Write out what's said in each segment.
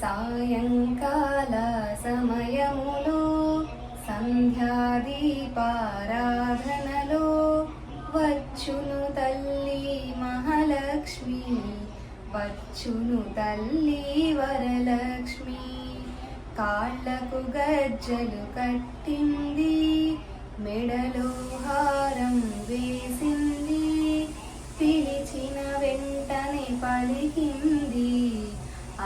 సాయంకాల సమయములో సంధ్యాదీపారాధనలో వచ్చును తల్లి మహాలక్ష్మి వచ్చును తల్లి వరలక్ష్మి. కాళ్ళకు గజ్జలు కట్టింది మెడలో హారం వేసింది పిలిచిన వెంటనే పలికింది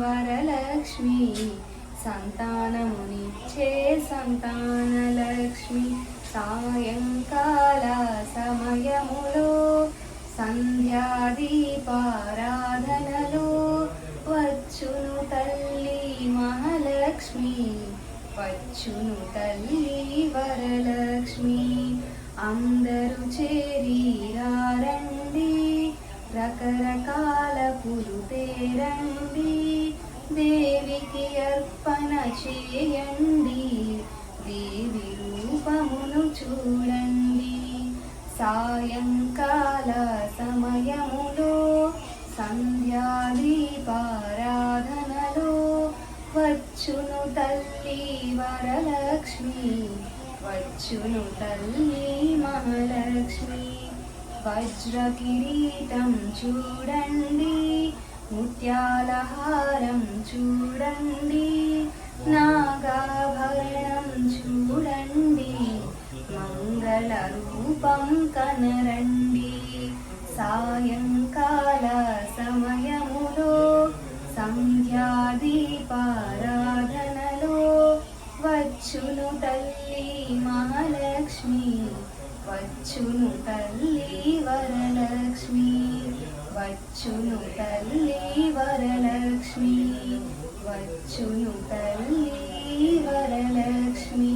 వరలక్ష్మి సంతానమునిచ్చే సంతానలక్ష్మి. సాయంకాల సమయములో సంధ్యాదీపారాధనలో వచ్చును తల్లి మహాలక్ష్మి వచ్చును తల్లి వరలక్ష్మి. అందరూ చేరి తేరండి దేవికి అర్పణ చేయండి దేవి రూపమును చూడండి. సాయంకాల సమయములో సంధ్యాదీపారాధనలో వచ్చును తల్లి వరలక్ష్మి వచ్చును తల్లి మహాలక్ష్మి. వజ్ర కిరీటం చూడండి ముత్యాలహారం చూడండి నాగాభరణం చూడండి మంగళ రూపం కనరండి. సాయంకాల సమయములో సంధ్యాదీపారాధనలో వచ్చును తల్లి మహాలక్ష్మి వచ్చును తల్లి వరలక్ష్మి. వచ్చును తల్లి వరలక్ష్మి వచ్చును తల్లి వరలక్ష్మి